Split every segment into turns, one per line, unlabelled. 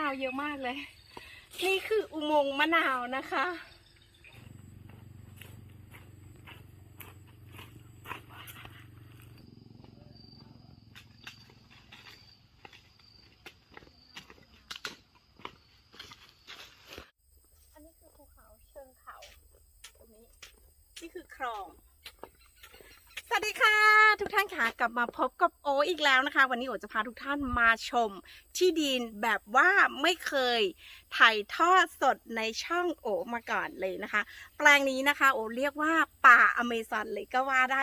นาวเยอะมากเลย นี่คืออุโมงค์มะนาวนะคะ อันนี้คือภูเขาเชิงเขาตรงนี้ นี่คือคลอง สวัสดีค่ะ ทุกท่านค่ะกลับมาพบกับ อีกแล้วนะคะ วันนี้โอจะพาทุกท่านมาชม ที่ดินแบบว่าไม่เคยถ่ายทอดสดในช่องโอมาก่อนเลยนะคะ แปลงนี้นะคะ โอเรียกว่าป่าอเมซอนเลยก็ว่าได้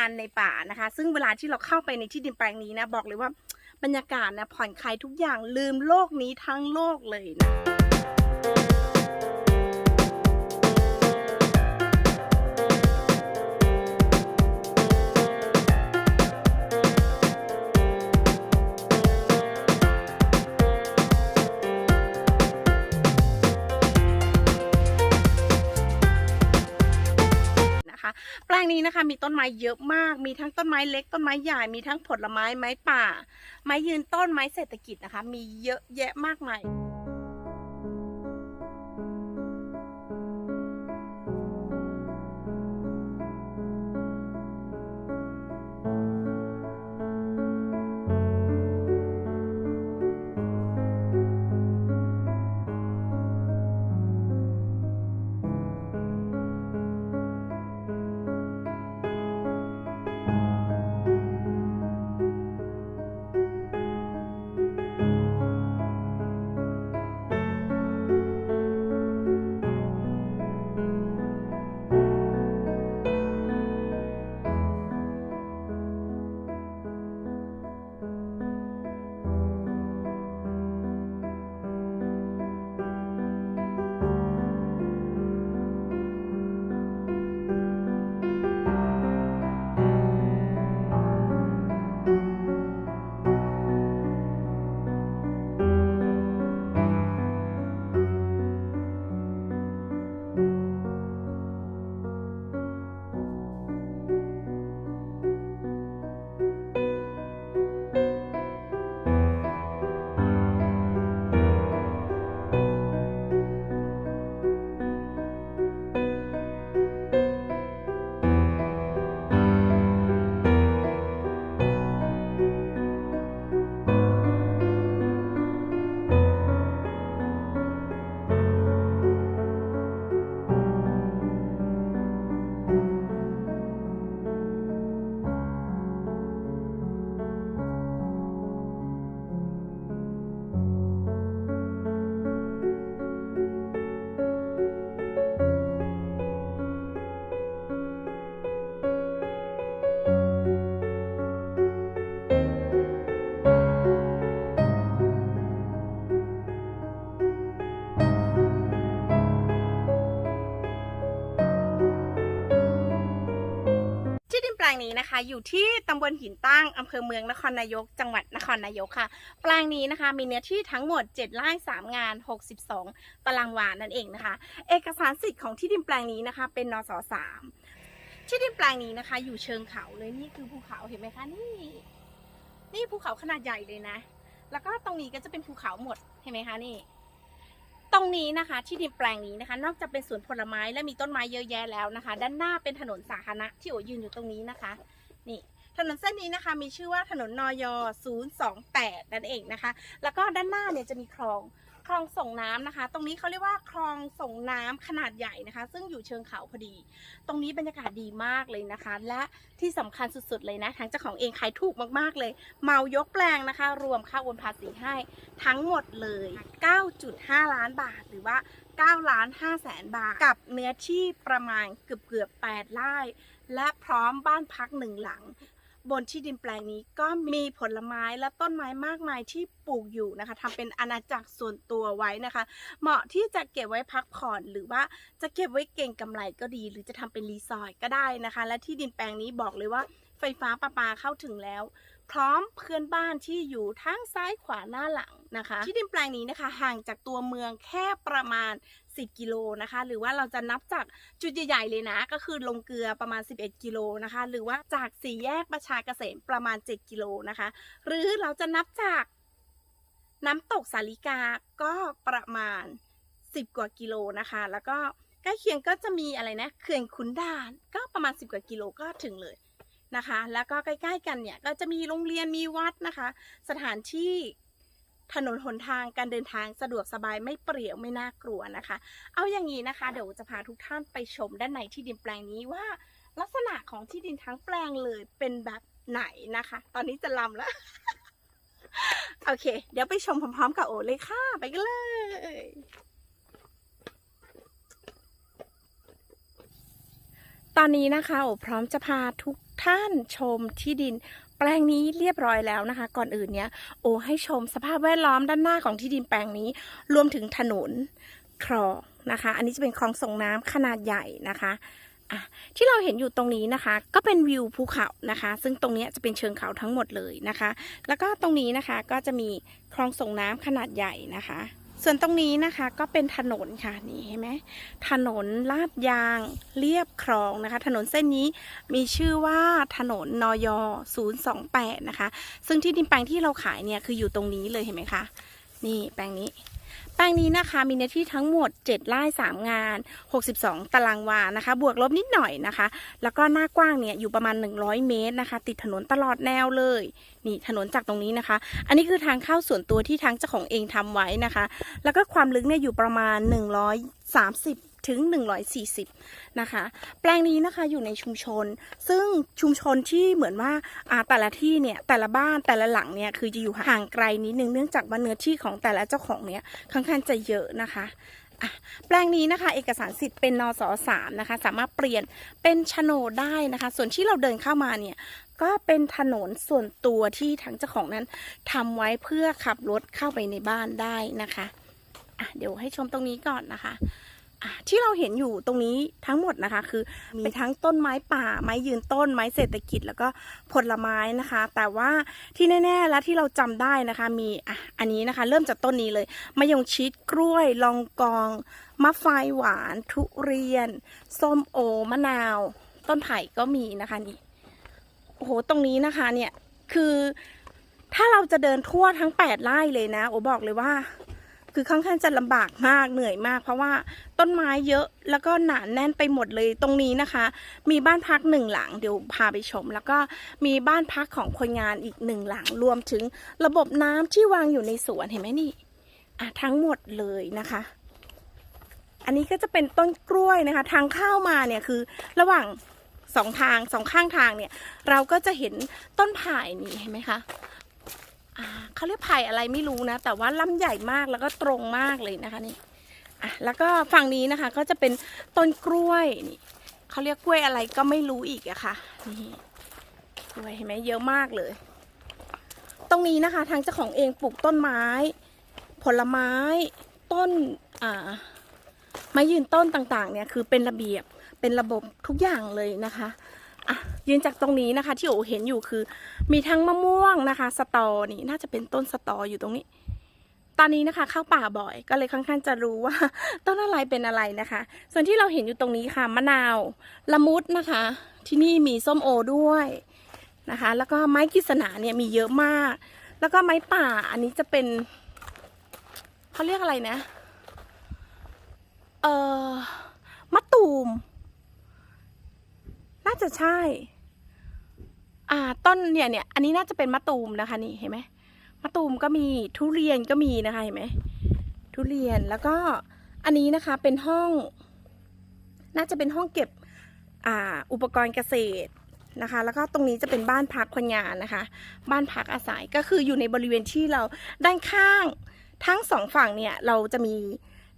านในป่านะคะ ซึ่งเวลาที่เราเข้าไปในที่ดินแปลงนี้นะ บอกเลยว่าบรรยากาศนะผ่อนคลายทุกอย่างลืมโลกนี้ทั้งโลกเลยนะนะคะ นะคะ มีต้นไม้เยอะมาก มีทั้งต้นไม้เล็ก ต้นไม้ใหญ่ มีทั้งผลไม้ไม้ป่า ไม้ยืนต้นไม้เศรษฐกิจนะคะ มีเยอะแยะมากมาย ลงนี้นะคะ อยู่ที่ตำบลหินตั้งอำเภอเมืองนครนายก จังหวัดนครนายกค่ะ แปลงนี้นะคะ มีเนื้อที่ทั้งหมด 7 ไร่3 งาน 62 ตารางวานั่นเองนะคะ เอกสารสิทธิ์ของที่ดินแปลงนี้นะคะ เป็นนสสามที่ดินแปลงนี้นะคะ อยู่เชิงเขาเลยนี่คือภูเขาเห็นไหมคะนี่ นี่ภูเขาขนาดใหญ่เลยนะ แล้วก็ตรงนี้ก็จะเป็นภูเขาหมดเห็นไหมคะนี่ ตรงนี้นะคะ ที่ดินแปลงนี้นะคะ นอกจากเป็นสวนผลไม้และมีต้นไม้เยอะแยะแล้วนะคะ ด้านหน้าเป็นถนนสาธารณะที่โอยืนอยู่ตรงนี้นะคะ นี่ถนนเส้นนี้นะคะมีชื่อว่าถนนนอย028 นั่นเองนะคะ แล้วก็ด้านหน้าเนี่ยจะมีคลอง คลองส่งน้ำนะคะ ตรงนี้เขาเรียกว่าคลองส่งน้ำขนาดใหญ่นะคะ ซึ่งอยู่เชิงเขาพอดี ตรงนี้บรรยากาศดีมากเลยนะคะ และที่สำคัญสุดๆเลยนะทางเจ้าของเองขายถูกมากๆเลย เมายกแปลงนะคะ รวมค่าโอนภาษีให้ทั้งหมดเลย 9.5 ล้านบาทหรือว่า9ล้าน5แสนบาท กับเนื้อที่ประมาณเกือบเกือบ8ไร่และพร้อมบ้านพักหนึ่งหลัง บนที่ดินแปลงนี้ก็มีผลไม้และต้นไม้มากมายที่ปลูกอยู่นะคะทำเป็นอาณาจักรส่วนตัวไว้นะคะ เหมาะที่จะเก็บไว้พักผ่อนหรือว่าจะเก็บไว้เก่งกำไรก็ดี หรือจะทำเป็นรีสอร์ทก็ได้นะคะ และที่ดินแปลงนี้บอกเลยว่าไฟฟ้าประปาเข้าถึงแล้ว พร้อมเพื่อนบ้านที่อยู่ทั้งซ้ายขวาหน้าหลังนะคะ ที่ดินแปลงนี้นะคะ ห่างจากตัวเมืองแค่ประมาณ 10 กิโลนะคะ หรือว่าเราจะนับจากจุดใหญ่ๆเลยนะ ก็คือลงเกลือประมาณ 11 กิโลนะคะ หรือว่าจากสี่แยกประชาเกษมประมาณ 7 กิโลนะคะ หรือเราจะนับจากน้ำตกสาลิกาก็ประมาณ 10 กว่ากิโลนะคะ แล้วก็ใกล้เคียงก็จะมีอะไรนะเขื่อนขุนด่านก็ประมาณ 10 กว่ากิโลก็ถึงเลยนะคะ แล้วก็ใกล้ ๆ กันเนี่ยก็จะมีโรงเรียนมีวัดนะคะ สถานที่ ถนนหนทางการเดินทางสะดวกสบายไม่เปรี่ยวไม่น่ากลัวนะคะ เอาอย่างนี้นะคะ เดี๋ยวจะพาทุกท่านไปชมด้านในที่ดินแปลงนี้ว่า ลักษณะของที่ดินทั้งแปลงเลยเป็นแบบไหนนะคะ ตอนนี้จะลำแล้ว โอเค เดี๋ยวไปชมพร้อมๆกับโอเลยค่ะ ไปกันเลยตอนนี้นะคะโอพร้อมจะพาทุกท่านชมที่ดิน แปลงนี้เรียบร้อยแล้วนะคะ ก่อนอื่นเนี้ยโอให้ชมสภาพแวดล้อมด้านหน้าของที่ดินแปลงนี้ รวมถึงถนนคลองนะคะ อันนี้จะเป็นคลองส่งน้ำขนาดใหญ่นะคะที่เราเห็นอยู่ตรงนี้นะคะ ก็เป็นวิวภูเขานะคะ ซึ่งตรงนี้จะเป็นเชิงเขาทั้งหมดเลยนะคะ แล้วก็ตรงนี้นะคะก็จะมีคลองส่งน้ำขนาดใหญ่นะคะ ส่วนตรงนี้นะคะก็เป็นถนนค่ะนี่เห็นไหมถนนลาดยางเรียบคลองนะคะ ถนนเส้นนี้มีชื่อว่าถนนนอย028นะคะ ซึ่งที่ดินแปลงที่เราขายเนี่ยคืออยู่ตรงนี้เลยเห็นไหมคะนี่แปลงนี้ แปลงนี้นะคะมีเนื้อที่ทั้งหมด 7ไร่3 งาน 62 ตารางวานะคะ บวกลบนิดหน่อยนะคะ แล้วก็หน้ากว้างเนี่ยอยู่ประมาณ 100 เมตรนะคะ ติดถนนตลอดแนวเลย นี่ถนนจากตรงนี้นะคะ อันนี้คือทางเข้าส่วนตัวที่ทางเจ้าของเองทำไว้นะคะ แล้วก็ความลึกเนี่ยอยู่ประมาณ 130ถึง 140 นะคะ แปลงนี้นะคะอยู่ในชุมชน ซึ่งชุมชนที่เหมือนว่าอ่าแต่ละที่เนี่ยแต่ละบ้านแต่ละหลังเนี่ยคือจะอยู่ห่างไกลนิดนึงเนื่องจากว่าเนื้อที่ของแต่ละเจ้าของเนี่ยค่อนข้างจะเยอะนะคะแปลงนี้นะคะ เอกสารสิทธิ์เป็นนสสามนะคะ สามารถเปลี่ยนเป็นโฉนดได้นะคะ ส่วนที่เราเดินเข้ามาเนี่ยก็เป็นถนนส่วนตัวที่ทางเจ้าของนั้นทำไว้เพื่อขับรถเข้าไปในบ้านได้นะคะะเดี๋ยวให้ชมตรงนี้ก่อนนะคะ ที่เราเห็นอยู่ตรงนี้ทั้งหมดนะคะ คือมีทั้งต้นไม้ป่า ไม้ยืนต้น ไม้เศรษฐกิจแล้วก็ผลไม้นะคะ แต่ว่าที่แน่ๆและที่เราจำได้นะคะ มีอะอันนี้นะคะ เริ่มจากต้นนี้เลยมะยงชิดกล้วยลองกองมะไฟหวาน ทุเรียนส้มโอมะนาว ต้นไผ่ก็มีนะคะนี่โอ้โหตรงนี้นะคะเนี่ยคือถ้าเราจะเดินทั่วทั้งแปดไร่เลยนะโอบอกเลยว่า คือค่อนข้างจะลำบากมากเหนื่อยมาก เพราะว่าต้นไม้เยอะแล้วก็หนาแน่นไปหมดเลยตรงนี้นะคะ มีบ้านพักหนึ่งหลังเดี๋ยวพาไปชม แล้วก็มีบ้านพักของคนงานอีกหนึ่งหลังรวมถึงระบบน้ำที่วางอยู่ในสวนเห็นไหมนี่อะทั้งหมดเลยนะคะ อันนี้ก็จะเป็นต้นกล้วยนะคะ ทางเข้ามาเนี่ยคือระหว่างสองทางสองข้างทางเนี่ย เราก็จะเห็นต้นไผ่นี่เห็นไหมคะ เขาเรียกไผ่อะไรไม่รู้นะ แต่ว่าลำใหญ่มากแล้วก็ตรงมากเลยนะคะนี่อะแล้วก็ฝั่งนี้นะคะก็จะเป็นต้นกล้วยนี่เขาเรียกกล้วยอะไรก็ไม่รู้อีกอะค่ะนี่กล้วยเห็นไหมเยอะมากเลย ตรงนี้นะคะ ทางเจ้าของเองปลูกต้นไม้ ผลไม้ต้นอ่าไม้ยืนต้นต่างๆเนี่ยคือเป็นระเบียบเป็นระบบทุกอย่างเลยนะคะ อะยืนจากตรงนี้นะคะ ที่โอเห็นอยู่คือ มีทั้งมะม่วงนะคะ สตอนี่น่าจะเป็นต้นสตออยู่ตรงนี้ ตอนนี้นะคะ เข้าป่าบ่อยก็เลยค่อนข้างจะรู้ว่า ต้นอะไรเป็นอะไรนะคะ ส่วนที่เราเห็นอยู่ตรงนี้ค่ะมะนาวละมุดนะคะ ที่นี่มีส้มโอด้วยนะคะ แล้วก็ไม้กิษณาเนี่ยมีเยอะมาก แล้วก็ไม้ป่าอันนี้จะเป็นเขาเรียกอะไรนะ เอ่อมะตูม น่าจะใช่ อ่า ต้นเนี่ยเนี่ย อันนี้น่าจะเป็นมะตูมนะคะ นี่เห็นไหมมะตูมก็มีทุเรียนก็มีนะคะเห็นไหมทุเรียนแล้วก็อันนี้นะคะเป็นห้อง น่าจะเป็นห้องเก็บอ่าอุปกรณ์เกษตรนะคะ แล้วก็ตรงนี้จะเป็นบ้านพักคนงานนะคะ บ้านพักอาศัยก็คืออยู่ในบริเวณที่เราด้านข้างทั้งสองฝั่งเนี่ยเราจะมี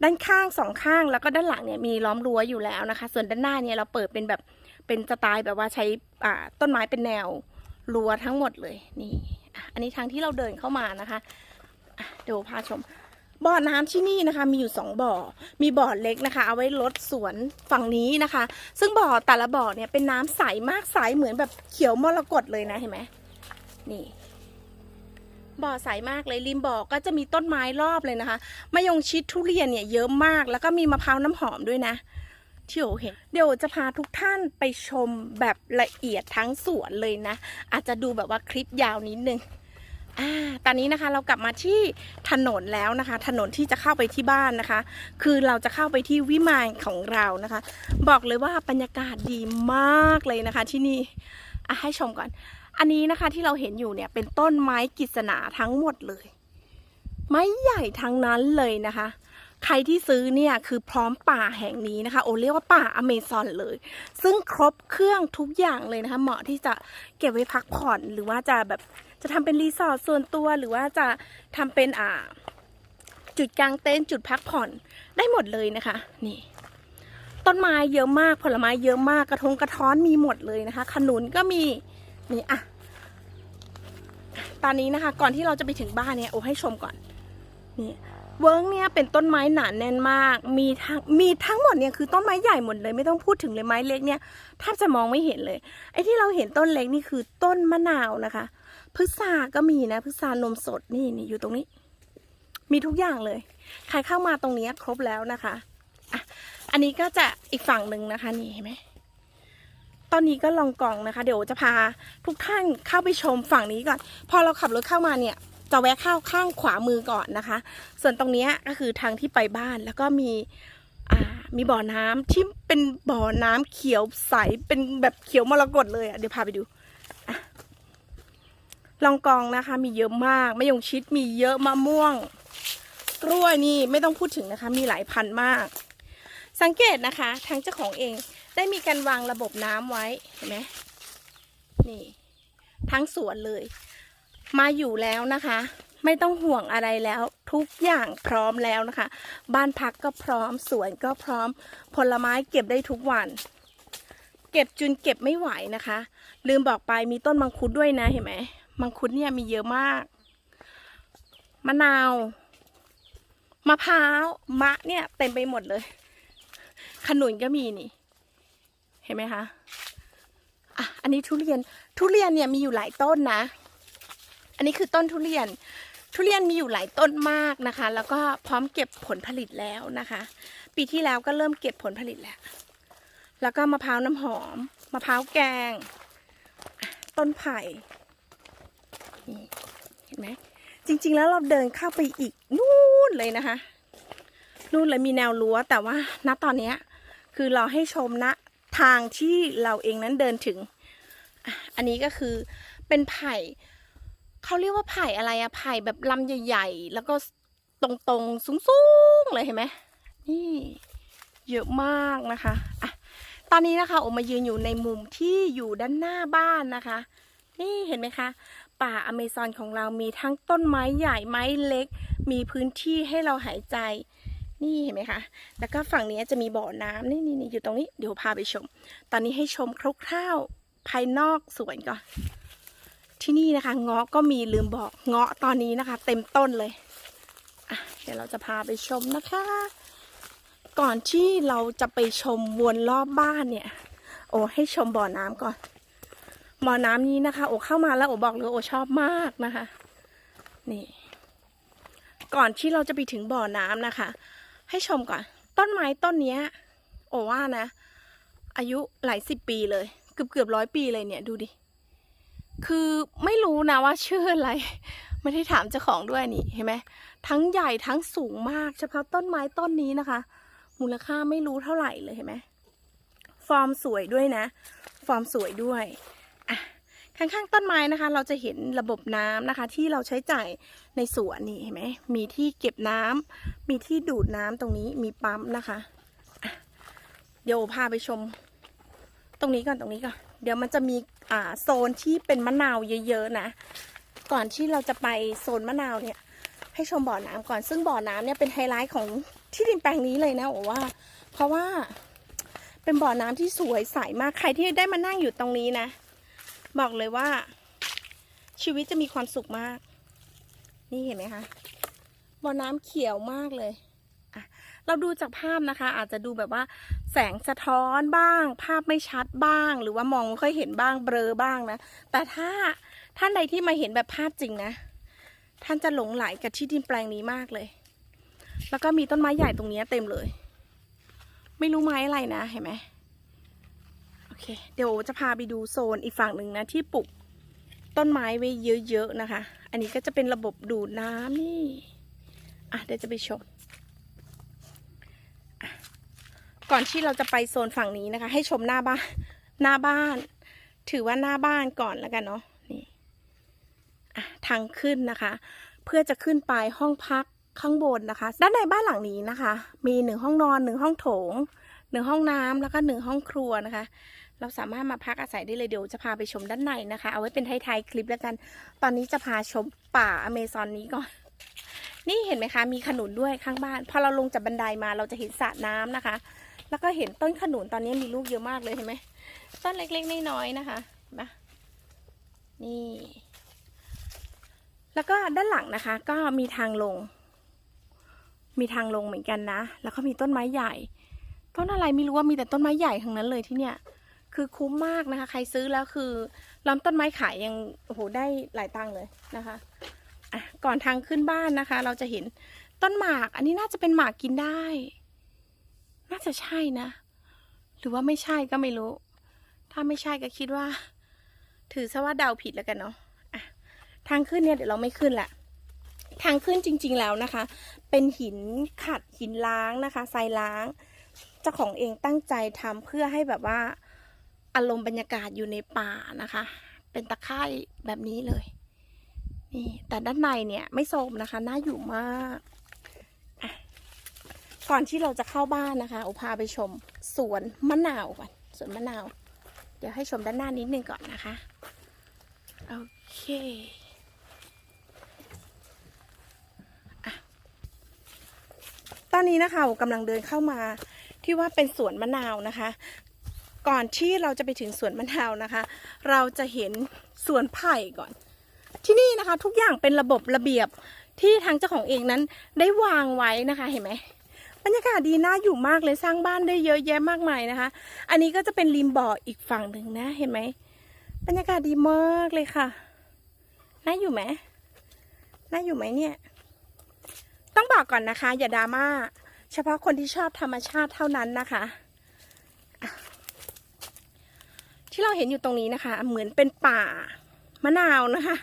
ด้านข้างสองข้างแล้วก็ด้านหลังเนี่ยมีล้อมรั้วอยู่แล้วนะคะ ส่วนด้านหน้าเนี่ยเราเปิดเป็นแบบ เป็นสไตล์แบบว่าใช้ต้นไม้เป็นแนวรั้วทั้งหมดเลยนี่อันนี้ทางที่เราเดินเข้ามานะคะเดี๋ยวพาชมบ่อน้ำที่นี่นะคะ มีอยู่สองบ่อ มีบ่อเล็กนะคะ เอาไว้ลดสวนฝั่งนี้นะคะ ซึ่งบ่อแต่ละบ่อเนี่ยเป็นน้ำใสมากใสเหมือนแบบเขียวมรกตเลยนะเห็นไหมนี่ บ่อใสมากเลยริมบ่อก็จะมีต้นไม้รอบเลยนะคะมะยงชิดทุเรียนเนี่ยเยอะมาก แล้วก็มีมะพร้าวน้ำหอมด้วยนะ ที่โอเห็นเดี๋ยวจะพาทุกท่านไปชมแบบละเอียดทั้งสวนเลยนะ อาจจะดูแบบว่าคลิปยาวนิดนึงอ่าตอนนี้นะคะเรากลับมาที่ถนนแล้วนะคะ ถนนที่จะเข้าไปที่บ้านนะคะ คือเราจะเข้าไปที่วิมานของเรานะคะ บอกเลยว่าบรรยากาศดีมากเลยนะคะ ที่นี่อะให้ชมก่อน อันนี้นะคะที่เราเห็นอยู่เนี่ยเป็นต้นไม้กิษณาทั้งหมดเลย ไม้ใหญ่ทั้งนั้นเลยนะคะ ใครที่ซื้อเนี่ยคือพร้อมป่าแห่งนี้นะคะ โอเรียกว่าป่าอเมซอนเลย ซึ่งครบเครื่องทุกอย่างเลยนะคะ เหมาะที่จะเก็บไว้พักผ่อนหรือว่าจะแบบจะทำเป็นรีสอร์ทส่วนตัวหรือว่าจะทำเป็นอ่า จุดกลางเต็นท์จุดพักผ่อนได้หมดเลยนะคะ นี่ ต้นไม้เยอะมากผลไม้เยอะมากกระทงกระท้อนมีหมดเลยนะคะ ขนุนก็มีนี่อะตอนนี้นะคะ ก่อนที่เราจะไปถึงบ้านเนี่ยโอ้ให้ชมก่อน นี่ เวิร์กเนี่ยเป็นต้นไม้หนาแน่นมาก มีทั้งมีทั้งหมดเนี่ยคือต้นไม้ใหญ่หมดเลยไม่ต้องพูดถึงเลยไม้เล็กเนี่ยแทบจะมองไม่เห็นเลย ไอ้ที่เราเห็นต้นเล็กนี่คือต้นมะนาวนะคะพฤกษาก็มีนะพฤกษานมสดนี่นี่อยู่ตรงนี้ มีทุกอย่างเลย ใครเข้ามาตรงนี้ครบแล้วนะคะอะอันนี้ก็จะอีกฝั่งหนึ่งนะคะนี่เห็นไหมตอนนี้ก็ลองกล่องนะคะ เดี๋ยวจะพาทุกท่านเข้าไปชมฝั่งนี้ก่อน พอเราขับรถเข้ามาเนี่ย จะแวะเข้าข้างขวามือก่อนนะคะ ส่วนตรงนี้ก็คือทางที่ไปบ้านแล้วก็มีมีบ่อน้ำที่เป็นบ่อน้ำเขียวใสเป็นแบบเขียวมรกตเลยอะเดี๋ยวพาไปดูลองกองนะคะ มีเยอะมากมะยงชิดมีเยอะมะม่วง กล้วยนี่ไม่ต้องพูดถึงนะคะ มีหลายพันมาก สังเกตนะคะทางเจ้าของเองได้มีการวางระบบน้ำไว้เห็นไหมนี่ ทั้งสวนเลย มาอยู่แล้วนะคะ ไม่ต้องห่วงอะไรแล้ว ทุกอย่างพร้อมแล้วนะคะ บ้านพักก็พร้อมสวนก็พร้อม ผลไม้เก็บได้ทุกวัน เก็บจุนเก็บไม่ไหวนะคะ ลืมบอกไปมีต้นมังคุดด้วยนะเห็นไหมมังคุดเนี่ยมีเยอะมากมะนาวมะพร้าวมะเนี่ยเต็มไปหมดเลย ขนุนก็มีนี่ เห็นไหมคะอะอันนี้ทุเรียนทุเรียนเนี่ยมีอยู่หลายต้นนะ อันนี้คือต้นทุเรียน ทุเรียนมีอยู่หลายต้นมากนะคะ แล้วก็พร้อมเก็บผลผลิตแล้วนะคะ ปีที่แล้วก็เริ่มเก็บผลผลิตแล้ว แล้วก็มะพร้าวน้ำหอม มะพร้าวแกง ต้นไผ่เห็นไหมจริง ๆ แล้วเราเดินเข้าไปอีกนู่นเลยนะคะ นู่นเลยมีแนวรั้วแต่ว่าณตอนนี้คือเราให้ชมณทางที่เราเองนั้นเดินถึง อันนี้ก็คือเป็นไผ่ เขาเรียกว่าไผ่อะไรอะไผ่แบบลำใหญ่ ๆ แล้วก็ตรงๆสูงๆเลยเห็นไหมนี่เยอะมากนะคะอะตอนนี้นะคะโอมายืนอยู่ในมุมที่อยู่ด้านหน้าบ้านนะคะ นี่เห็นไหมคะ ป่าอเมซอนของเรามีทั้งต้นไม้ใหญ่ไม้เล็ก มีพื้นที่ให้เราหายใจ นี่เห็นไหมคะ แล้วก็ฝั่งนี้จะมีบ่อน้ำนี่นี่นี่อยู่ตรงนี้เดี๋ยวพาไปชม ตอนนี้ให้ชมคร่าวๆภายนอกสวนก่อน ที่นี่นะคะเงาะก็มีลืมบอกเงาะตอนนี้นะคะ เต็มต้นเลยเดี๋ยวเราจะพาไปชมนะคะ ก่อนที่เราจะไปชมวนรอบบ้านเนี่ย โอ้ให้ชมบ่อน้ำก่อน บ่อน้ำนี้นะคะ โอเข้ามาแล้วโอบอกเลยโอชอบมากนะคะ นี่ ก่อนที่เราจะไปถึงบ่อน้ำนะคะ ให้ชมก่อน ต้นไม้ต้นเนี้ย โอว่านะ อายุหลายสิบปีเลย เกือบเกือบร้อยปีเลยเนี่ยดูดิ คือไม่รู้นะว่าชื่ออะไร ไม่ได้ถามเจ้าของด้วยนี่เห็นไหมทั้งใหญ่ทั้งสูงมาก เฉพาะต้นไม้ต้นนี้นะคะ มูลค่าไม่รู้เท่าไหร่เลยเห็นไหมฟอร์มสวยด้วยนะ ฟอร์มสวยด้วยอะข้างๆต้นไม้นะคะ เราจะเห็นระบบน้ำนะคะ ที่เราใช้จ่ายในสวนนี่เห็นไหมมีที่เก็บน้ำมีที่ดูดน้ำตรงนี้มีปั๊มนะคะะเดี๋ยวพาไปชม ตรงนี้ก่อนตรงนี้ก่อนเดี๋ยวมันจะมี โซนที่เป็นมะนาวเยอะๆนะ ก่อนที่เราจะไปโซนมะนาวเนี่ย ให้ชมบ่อน้ำก่อน ซึ่งบ่อน้ำเนี่ยเป็นไฮไลท์ของที่ดินแปลงนี้เลยนะโอว่า เพราะว่าเป็นบ่อน้ำที่สวยใสมาก ใครที่ได้มานั่งอยู่ตรงนี้นะ บอกเลยว่า ชีวิตจะมีความสุขมาก นี่เห็นไหมคะ บ่อน้ำเขียวมากเลย อะ เราดูจากภาพนะคะ อาจจะดูแบบว่า แสงสะท้อนบ้าง ภาพไม่ชัดบ้าง หรือว่ามองไม่ค่อยเห็นบ้างเบลอบ้างนะ แต่ถ้าท่านใดที่มาเห็นแบบภาพจริงนะ ท่านจะหลงไหลกับที่ดินแปลงนี้มากเลย แล้วก็มีต้นไม้ใหญ่ตรงนี้เต็มเลย ไม่รู้ไม้อะไรนะเห็นไหมโอเค เดี๋ยวจะพาไปดูโซนอีกฝั่งหนึ่งนะที่ปลูกต้นไม้ไว้เยอะๆนะคะ อันนี้ก็จะเป็นระบบดูดน้ำนี่ อะเดี๋ยวจะไปชม ก่อนที่เราจะไปโซนฝั่งนี้นะคะ ให้ชมหน้าบ้านหน้าบ้าน ถือว่าหน้าบ้านก่อนแล้วกันเนาะนี่อะทางขึ้นนะคะ เพื่อจะขึ้นไปห้องพักข้างบนนะคะ ด้านในบ้านหลังนี้นะคะ มีหนึ่งห้องนอนหนึ่งห้องโถงหนึ่งห้องน้ำแล้วก็หนึ่งห้องครัวนะคะ เราสามารถมาพักอาศัยได้เลยเดี๋ยวจะพาไปชมด้านในนะคะ เอาไว้เป็นท้ายๆคลิปแล้วกัน ตอนนี้จะพาชมป่าอเมซอนนี้ก่อน นี่เห็นไหมคะ มีขนุนด้วยข้างบ้าน พอเราลงจากบันไดมาเราจะเห็นสระน้ำนะคะ แล้วก็เห็นต้นขนุนตอนนี้มีลูกเยอะมากเลยเห็นไหมต้นเล็กๆน้อยๆนะคะนไหมนี่ แล้วก็ด้านหลังนะคะ ก็มีทางลง มีทางลงเหมือนกันนะ แล้วก็มีต้นไม้ใหญ่ ต้นอะไรไม่รู้ว่ามีแต่ต้นไม้ใหญ่ทั้งนั้นเลยที่เนี่ย คือคุ้มมากนะคะ ใครซื้อแล้วคือล้อมต้นไม้ขายยังโอ้โหได้หลายตังค์เลยนะคะอะก่อนทางขึ้นบ้านนะคะ เราจะเห็นต้นหมาก อันนี้น่าจะเป็นหมากกินได้ น่าจะใช่นะ หรือว่าไม่ใช่ก็ไม่รู้ ถ้าไม่ใช่ก็คิดว่า ถือซะว่าเดาผิดแล้วกันเนาะะทางขึ้นเนี่ยเดี๋ยวเราไม่ขึ้นละทางขึ้นจริง ๆแล้วนะคะ เป็นหินขัดหินล้างนะคะทรายล้าง เจ้าของเองตั้งใจทำเพื่อให้แบบว่าอารมณ์บรรยากาศอยู่ในป่านะคะ เป็นตะไคร่แบบนี้เลย นี่ แต่ด้านในเนี่ยไม่โทมนะคะ น่าอยู่มาก ก่อนที่เราจะเข้าบ้านนะคะอุพาไปชมสวนมะนาวก่อนสวนมะนาว เดี๋ยวให้ชมด้านหน้านิดนึงก่อนนะคะโอเคอะตอนนี้นะคะกำลังเดินเข้ามาที่ว่าเป็นสวนมะนาวนะคะ ก่อนที่เราจะไปถึงสวนมะนาวนะคะ เราจะเห็นสวนไผ่ก่อน ที่นี่นะคะทุกอย่างเป็นระบบระเบียบที่ทางเจ้าของเองนั้นได้วางไว้นะคะเห็นไหม บรรยากาศดีน่าอยู่มากเลยสร้างบ้านได้เยอะแยะมากมายนะคะ อันนี้ก็จะเป็นริมบ่ออีกฝั่งหนึ่งนะเห็นไหมบรรยากาศดีมากเลยค่ะน่าอยู่ไหมน่าอยู่ไหมเนี่ย ต้องบอกก่อนนะคะ อย่าดราม่าเฉพาะคนที่ชอบธรรมชาติเท่านั้นนะคะที่เราเห็นอยู่ตรงนี้นะคะ เหมือนเป็นป่ามะนาวนะคะ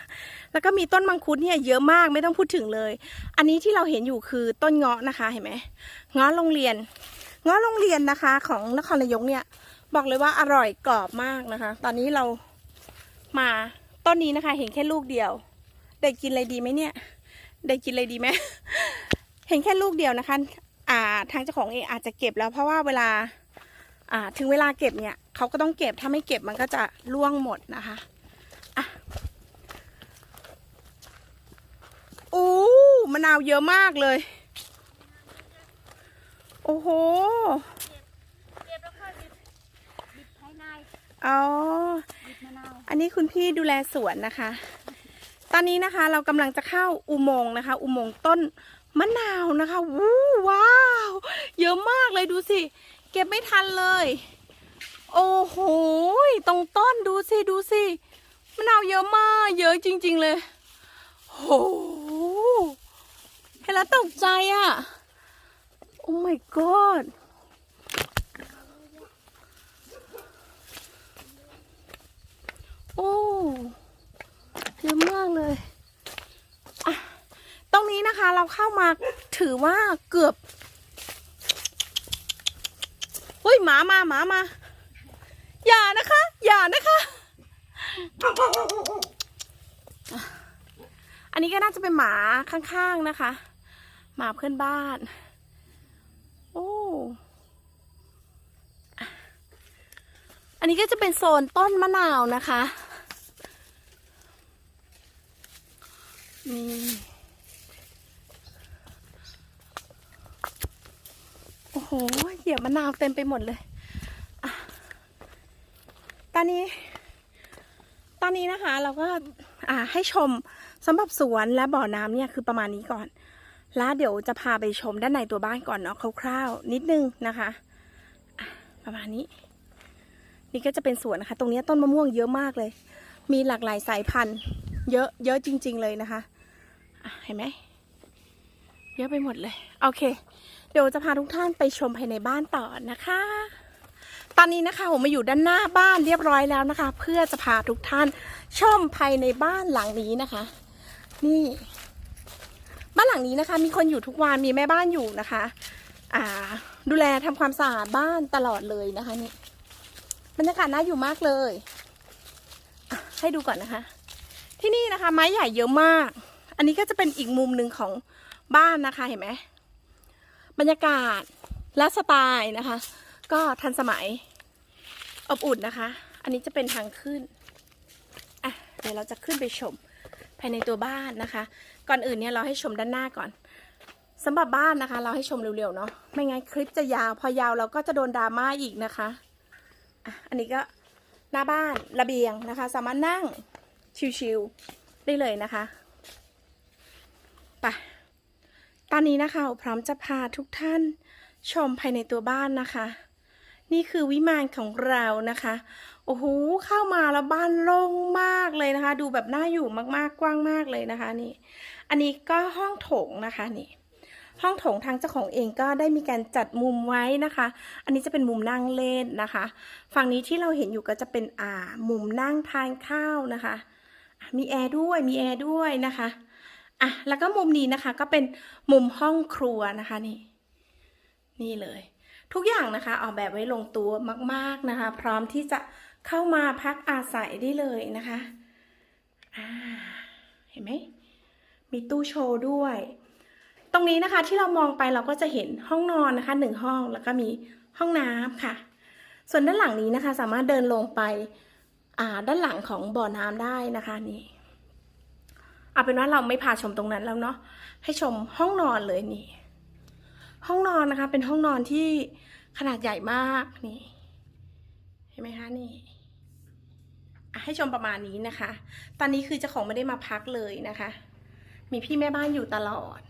แล้วก็มีต้นมังคุดเนี่ยเยอะมากไม่ต้องพูดถึงเลย อันนี้ที่เราเห็นอยู่คือต้นเงาะนะคะเห็นไหมเงาะโรงเรียน เงาะโรงเรียนนะคะ ของนครนายกเนี่ย บอกเลยว่าอร่อยกรอบมากนะคะ ตอนนี้เรามาต้นนี้นะคะ เห็นแค่ลูกเดียวได้กินอะไรดีไหมเนี่ยได้กินอะไรดีไหมเห็นแค่ลูกเดียวนะคะ อ่าทางเจ้าของเองอาจจะเก็บแล้วเพราะว่าเวลา อ่าถึงเวลาเก็บเนี่ยเขาก็ต้องเก็บถ้าไม่เก็บมันก็จะร่วงหมดนะคะอะ อ้มะนาวเยอะมากเลย โอ้โหอ๋อ อันนี้คุณพี่ดูแลสวนนะคะ ตอนนี้นะคะเรากำลังจะเข้าอุโมงค์นะคะ อุโมงค์ต้นมะนาวนะคะวู้ว้าว เยอะมากเลยดูสิ เก็บไม่ทันเลย โอ้โห ตรงต้นดูสิ ดูสิ มะนาวเยอะมาก เยอะจริง ๆ เลย โหเห็นแล้วตกใจอะ่ะ โอ้ my god โอ้เยอะมากเลยอะตรงนี้นะคะเราเข้ามาถือว่าเกือบเฮ้ยหมามาหมามา อย่านะคะ อย่านะคะ อันนี้ก็น่าจะเป็นหมาข้างๆนะคะ หมาเพื่อนบ้าน โอ้อันนี้ก็จะเป็นโซนต้นมะนาวนะคะนี่โอ้โหเหยียบมะนาวเต็มไปหมดเลยอตอนนี้ ตอนนี้นะคะ เราก็อ่าให้ชม สำหรับสวนและบ่อน้ำเนี่ยคือประมาณนี้ก่อน แล้วเดี๋ยวจะพาไปชมด้านในตัวบ้านก่อนเนาะคร่าวๆ นิดนึงนะคะประมาณนี้ นี่ก็จะเป็นสวนนะคะ ตรงนี้ต้นมะม่วงเยอะมากเลย มีหลากหลายสายพันธุ์ เยอะเยอะจริง ๆ เลยนะคะเห็นไหมเยอะไปหมดเลย โอเค เดี๋ยวจะพาทุกท่านไปชมภายในบ้านต่อนะคะ ตอนนี้นะคะผมมาอยู่ด้านหน้าบ้านเรียบร้อยแล้วนะคะ เพื่อจะพาทุกท่านชมภายในบ้านหลังนี้นะคะ นี่ บ้านหลังนี้นะคะ มีคนอยู่ทุกวันมีแม่บ้านอยู่นะคะ อ่า ดูแลทำความสะอาดบ้านตลอดเลยนะคะนี่บรรยากาศน่าอยู่มากเลยให้ดูก่อนนะคะ ที่นี่นะคะ ไม้ใหญ่เยอะมาก อันนี้ก็จะเป็นอีกมุมหนึ่งของบ้านนะคะเห็นไหมบรรยากาศและสไตล์นะคะ ก็ทันสมัยอบอุ่นนะคะ อันนี้จะเป็นทางขึ้นอะเดี๋ยวเราจะขึ้นไปชม ภายในตัวบ้านนะคะ ก่อนอื่นเนี่ยเราให้ชมด้านหน้าก่อนสำหรับบ้านนะคะ เราให้ชมเร็วๆเนาะไม่งั้นคลิปจะยาวพอยาวเราก็จะโดนดราม่าอีกนะคะอะอันนี้ก็หน้าบ้านระเบียงนะคะ สามารถนั่งชิวๆได้เลยนะคะไปตอนนี้นะคะพร้อมจะพาทุกท่านชมภายในตัวบ้านนะคะ นี่คือวิมานของเรานะคะ โอ้โหเข้ามาแล้วบ้านโล่งมากเลยนะคะ ดูแบบน่าอยู่มากๆกว้างมากเลยนะคะนี่ อันนี้ก็ห้องโถงนะคะนี่ ห้องโถงทางเจ้าของเองก็ได้มีการจัดมุมไว้นะคะ อันนี้จะเป็นมุมนั่งเล่นนะคะ ฝั่งนี้ที่เราเห็นอยู่ก็จะเป็นอ่ามุมนั่งทานข้าวนะคะอะมีแอร์ด้วยมีแอร์ด้วยนะคะอะแล้วก็มุมนี้นะคะก็เป็นมุมห้องครัวนะคะนี่ นี่เลย ทุกอย่างนะคะ ออกแบบไว้ลงตัวมาก ๆนะคะ พร้อมที่จะ เข้ามาพักอาศัยได้เลยนะคะอ่าเห็นไหมมีตู้โชว์ด้วย ตรงนี้นะคะที่เรามองไปเราก็จะเห็นห้องนอนนะคะหนึ่งห้องแล้วก็มีห้องน้ำค่ะ ส่วนด้านหลังนี้นะคะ สามารถเดินลงไปอ่าด้านหลังของบ่อน้ำได้นะคะนี่เอาเป็นว่าเราไม่พาชมตรงนั้นแล้วเนาะให้ชมห้องนอนเลยนี่ ห้องนอนนะคะ เป็นห้องนอนที่ขนาดใหญ่มากนี่ เห็นไหมคะนี่ ให้ชมประมาณนี้นะคะ ตอนนี้คือเจ้าของไม่ได้มาพักเลยนะคะ มีพี่แม่บ้านอยู่ตลอด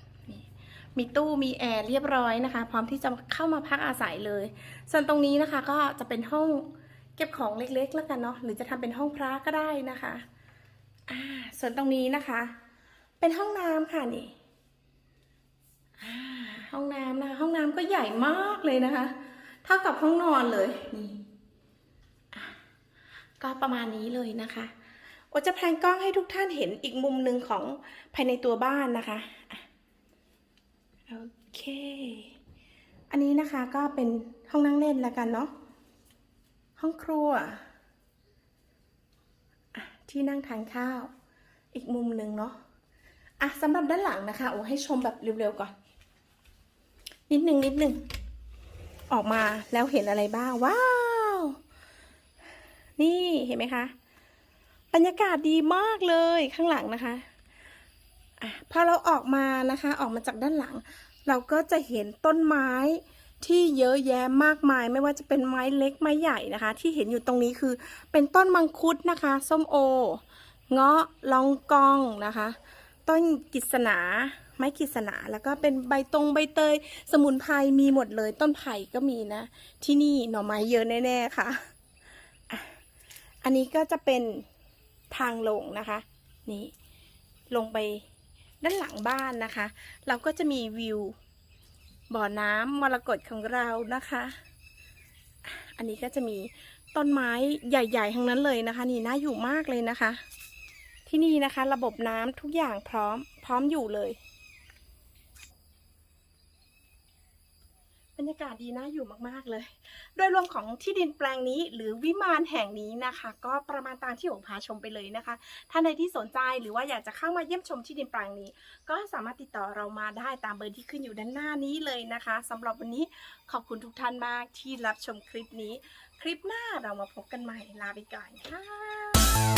มีตู้มีแอร์เรียบร้อยนะคะ พร้อมที่จะเข้ามาพักอาศัยเลย ส่วนตรงนี้นะคะก็จะเป็นห้องเก็บของเล็กๆ แล้วกันเนาะ หรือจะทำเป็นห้องพระก็ได้นะคะอ่าส่วนตรงนี้นะคะ เป็นห้องน้ำค่ะนี่ห้องน้ำนะคะ ห้องน้ำก็ใหญ่มากเลยนะคะ เท่ากับห้องนอนเลยนี่ ก็ประมาณนี้เลยนะคะโอจะแพลนกล้องให้ทุกท่านเห็นอีกมุมหนึ่งของภายในตัวบ้านนะคะโอเค อันนี้นะคะก็เป็นห้องนั่งเล่นแล้วกันเนาะห้องครัวที่นั่งทานข้าว อีกมุมหนึ่งเนาะอะสำหรับด้านหลังนะคะโอ้ให้ชมแบบเร็วๆก่อน นิดนึงนิดนึงออกมาแล้วเห็นอะไรบ้างว้าว นี่เห็นไหมคะ บรรยากาศดีมากเลยข้างหลังนะคะอะพอเราออกมานะคะ ออกมาจากด้านหลัง เราก็จะเห็นต้นไม้ที่เยอะแยะมากมาย ไม่ว่าจะเป็นไม้เล็กไม้ใหญ่นะคะ ที่เห็นอยู่ตรงนี้คือเป็นต้นมังคุดนะคะ ส้มโอ เงาะลองกองนะคะ ต้นกิษณาไม้กิษณาแล้วก็เป็นใบตรงใบเตย สมุนไพรมีหมดเลย ต้นไผ่ก็มีนะ ที่นี่หน่อไม้เยอะแน่ ๆ ค่ะ อันนี้ก็จะเป็นทางลงนะคะ นี่ลงไปด้านหลังบ้านนะคะ เราก็จะมีวิวบ่อน้ำมรกตของเรานะคะ อันนี้ก็จะมีต้นไม้ใหญ่ๆทั้งนั้นเลยนะคะ นี่น่าอยู่มากเลยนะคะ ที่นี่นะคะ ระบบน้ำทุกอย่างพร้อมพร้อมอยู่เลย บรรยากาศดีน่าอยู่มากๆเลย โดยรวมของที่ดินแปลงนี้หรือวิมานแห่งนี้นะคะ ก็ประมาณตามที่ผมพาชมไปเลยนะคะ ท่านใดที่สนใจหรือว่าอยากจะเข้ามาเยี่ยมชมที่ดินแปลงนี้ ก็สามารถติดต่อเรามาได้ตามเบอร์ที่ขึ้นอยู่ด้านหน้านี้เลยนะคะสำหรับวันนี้ขอบคุณทุกท่านมากที่รับชมคลิปนี้ คลิปหน้าเรามาพบกันใหม่ลาไปก่อนค่ะ